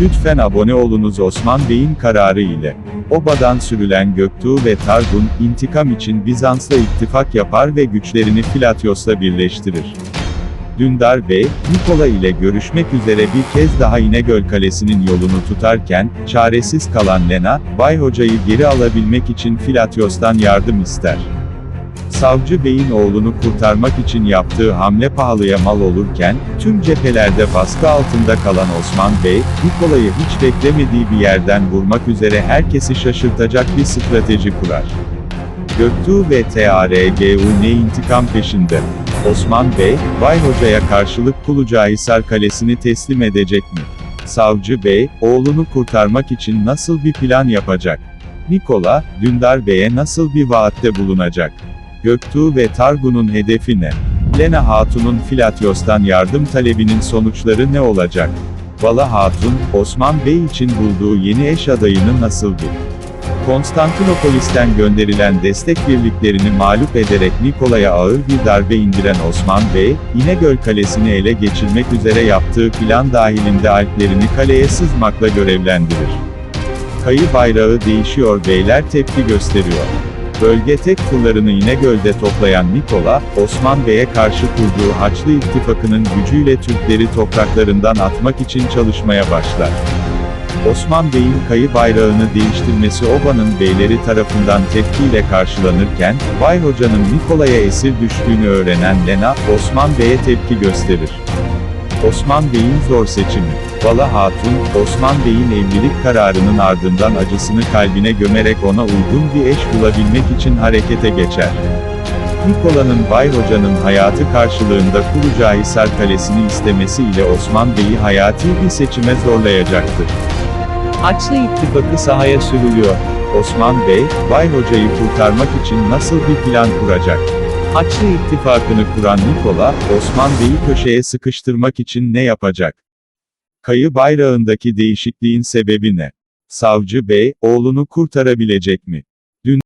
Lütfen abone olunuz Osman Bey'in kararı ile. Obadan sürülen Göktuğ ve Targun, intikam için Bizans'la ittifak yapar ve güçlerini Filatyos'la birleştirir. Dündar Bey, Nikola ile görüşmek üzere bir kez daha İnegöl Kalesi'nin yolunu tutarken, çaresiz kalan Lena, Bay Hoca'yı geri alabilmek için Filatyos'tan yardım ister. Savcı Bey'in oğlunu kurtarmak için yaptığı hamle pahalıya mal olurken, tüm cephelerde baskı altında kalan Osman Bey, Nikola'yı hiç beklemediği bir yerden vurmak üzere herkesi şaşırtacak bir strateji kurar. Göktuğ ve TARGU ne intikam peşinde. Osman Bey, Bay Hoca'ya karşılık Kulucahisar Kalesi'ni teslim edecek mi? Savcı Bey, oğlunu kurtarmak için nasıl bir plan yapacak? Nikola, Dündar Bey'e nasıl bir vaatte bulunacak? Göktuğ ve Targun'un hedefi ne? Lena Hatun'un Filatyos'tan yardım talebinin sonuçları ne olacak? Bala Hatun, Osman Bey için bulduğu yeni eş adayını nasıl bir? Konstantinopolis'ten gönderilen destek birliklerini mağlup ederek Nikola'ya ağır bir darbe indiren Osman Bey, İnegöl Kalesi'ni ele geçirmek üzere yaptığı plan dahilinde Alplerini kaleye sızmakla görevlendirir. Kayı bayrağı değişiyor beyler tepki gösteriyor. Bölge tek fırlarını İnegöl'de toplayan Nikola, Osman Bey'e karşı kurduğu Haçlı İttifakı'nın gücüyle Türkleri topraklarından atmak için çalışmaya başlar. Osman Bey'in kayı bayrağını değiştirmesi Oba'nın beyleri tarafından tepkiyle karşılanırken, Bay Hoca'nın Nikola'ya esir düştüğünü öğrenen Lena, Osman Bey'e tepki gösterir. Osman Bey'in zor seçimi. Bala Hatun, Osman Bey'in evlilik kararının ardından acısını kalbine gömerek ona uygun bir eş bulabilmek için harekete geçer. Nikola'nın Bay Hoca'nın hayatı karşılığında Kulucahisar Kalesi'ni istemesi ile Osman Bey'i hayati bir seçime zorlayacaktır. Haçlı İttifakı sahaya sürülüyor. Osman Bey, Bay Hoca'yı kurtarmak için nasıl bir plan kuracak? Haçlı İttifakı'nı kuran Nikola, Osman Bey'i köşeye sıkıştırmak için ne yapacak? Kayı bayrağındaki değişikliğin sebebi ne? Savcı Bey, oğlunu kurtarabilecek mi?